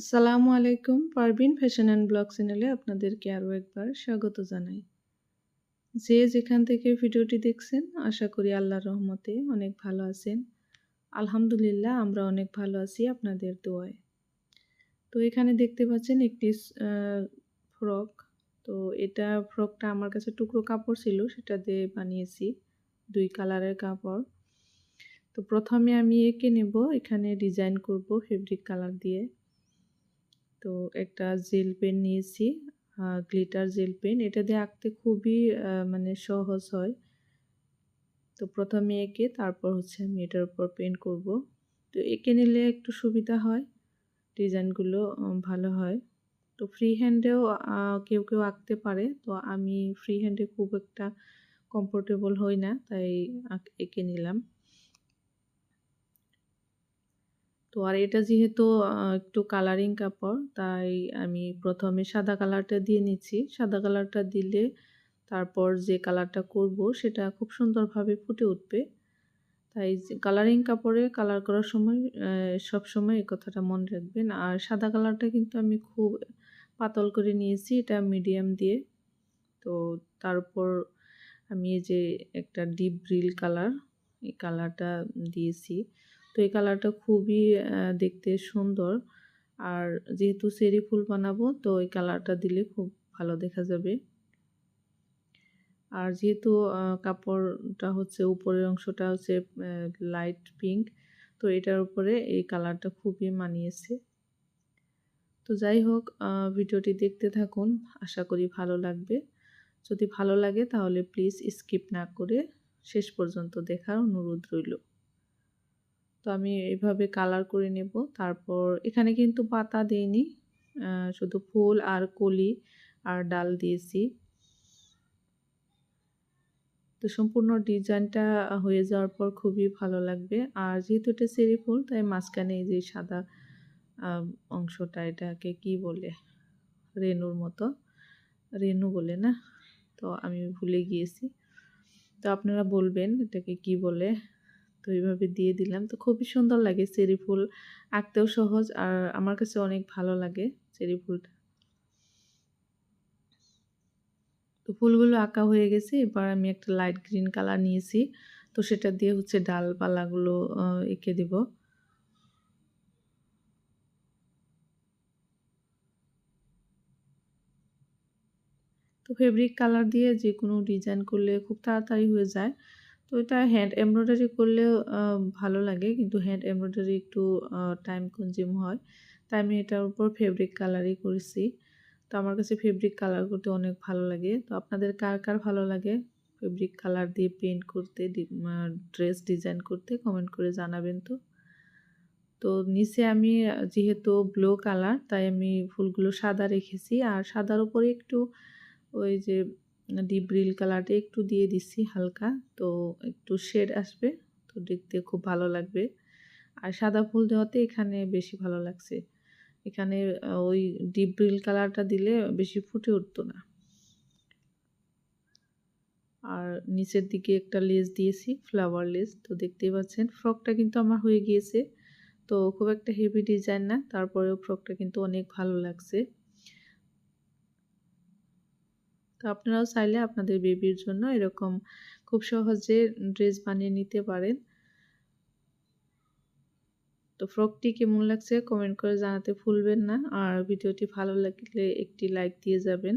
আসসালামু আলাইকুম Parveen fashion and blog চ্যানেলে আপনাদেরকে আরও একবার স্বাগত জানাই। যে যেখান থেকে ভিডিওটি দেখছেন, আশা করি আল্লাহর রহমতে অনেক ভালো আছেন। আলহামদুলিল্লাহ, আমরা অনেক ভালো আছি আপনাদের দোয়ায়। তো এখানে দেখতে পাচ্ছেন একটি ফ্রক তো এটা ফ্রকটা আমার কাছে টুকরো কাপড় ছিল, সেটা দিয়ে বানিয়েছি, দুই কালারের কাপড়। তো প্রথমে আমি এঁকে নেব, এখানে ডিজাইন করব ফেব্রিক কালার দিয়ে। তো একটা জেল পেন নিয়েছি গ্লিটার জেল পেন এটা দিয়ে আঁকতে খুবই মানে সহজ হয়। তো প্রথমে এঁকে তারপর হচ্ছে আমি এটার উপর পেন করব। তো এঁকে নিলে একটু সুবিধা হয় ডিজাইনগুলো ভালো হয়। তো ফ্রি হ্যান্ডেও কেউ কেউ আঁকতে পারে। তো আমি ফ্রি হ্যান্ডে খুব একটা কমফোর্টেবল হই না, তাই এঁকে নিলাম। তো আর এটা যেহেতু একটু কালারিং কাপড়, তাই আমি প্রথমে সাদা কালারটা দিয়ে নিচ্ছি। সাদা কালারটা দিলে তারপর যে কালারটা করব, সেটা খুব সুন্দরভাবে ফুটে উঠবে। তাই কালারিং কাপড়ে কালার করার সময় সব সময় এই কথাটা মনে রাখবেন। আর সাদা কালারটা কিন্তু আমি খুব পাতল করে নিয়েছি, এটা মিডিয়াম দিয়ে। তো তারপর আমি এই যে একটা ডিপ ব্রিল কালার এই কালারটা দিয়েছি। তো এই কালারটা খুবই দেখতে সুন্দর। আর যেহেতু সেরি ফুল বানাবো, তো এই কালারটা দিলে খুব ভালো দেখা যাবে। আর যেহেতু কাপড়টা হচ্ছে উপরের অংশটা হচ্ছে লাইট পিঙ্ক তো এটার উপরে এই কালারটা খুবই মানিয়েছে। তো যাই হোক ভিডিওটি দেখতে থাকুন, আশা করি ভালো লাগবে। যদি ভালো লাগে তাহলে প্লিজ স্কিপ না করে শেষ পর্যন্ত দেখার অনুরোধ রইল। তো আমি এইভাবে কালার করে নেব। তারপর এখানে কিন্তু পাতা দিইনি শুধু ফুল আর কলি আর ডাল দিয়েছি। তো সম্পূর্ণ ডিজাইনটা হয়ে যাওয়ার পর খুবই ভালো লাগবে। আর যেহেতু এটা সেরি ফুল, তাই মাঝখানে এই যে সাদা অংশটা, এটাকে কি বলে? রেনুর মতো। রেনু বলে না? তো আমি ভুলে গিয়েছি। তো আপনারা বলবেন এটাকে কি বলে? তো এইভাবে দিয়ে দিলাম। তো খুবই সুন্দর লাগে চেরি ফুল। আঁকতেও সহজ আর আমার কাছে অনেক ভালো লাগে চেরি ফুলটা। তো ফুলগুলো আঁকা হয়ে গেছে। এবার আমি একটা লাইট গ্রিন কালার নিয়েছি। তো সেটা দিয়ে হচ্ছে ডালপালাগুলো এঁকে দেব। তো ফেব্রিক কালার দিয়ে যে কোনো ডিজাইন করলে খুব তাড়াতাড়ি হয়ে যায়। তো এটা হ্যান্ড এমব্রয়ডারি করলেও ভালো লাগে। কিন্তু হ্যান্ড এমব্রয়ডারি একটু টাইম কনজিউম হয়। তাই আমি এটার উপর ফেব্রিক কালারই করেছি। তো আমার কাছে ফেব্রিক কালার করতে অনেক ভালো লাগে। তো আপনাদের কার কার ভালো লাগে? ফেব্রিক কালার দিয়ে পেন্ট করতে ড্রেস ডিজাইন করতে কমেন্ট করে জানাবেন তো। তো নিচে আমি যেহেতু ব্লু কালার তাই আমি ফুলগুলো সাদা রেখেছি। আর সাদার উপরে একটু ওই যে ডিপ ব্রিল কালারটা একটু দিয়ে দিচ্ছি হালকা। তো একটু শেড আসবে, তো দেখতে খুব ভালো লাগবে। আর সাদা ফুল দেওয়াতে এখানে বেশি ভালো লাগছে। এখানে ওই ডিপ ব্রিল কালারটা দিলে বেশি ফুটে উঠতো না। আর নিচের দিকে একটা লেস দিয়েছি ফ্লাওয়ার লেস তো দেখতেই পাচ্ছেন ফ্রকটা কিন্তু আমার হয়ে গিয়েছে। তো খুব একটা হেভি ডিজাইন না, তারপরেও ফ্রকটা কিন্তু অনেক ভালো লাগছে। তো আপনারাও চাইলে আপনাদের বেবির জন্য এরকম খুব সহজে ড্রেস বানিয়ে নিতে পারেন। তো ফ্রকটি কেমন লাগছে? কমেন্ট করে জানাতে ভুলবেন না। আর ভিডিওটি ভালো লাগলে একটি লাইক দিয়ে যাবেন।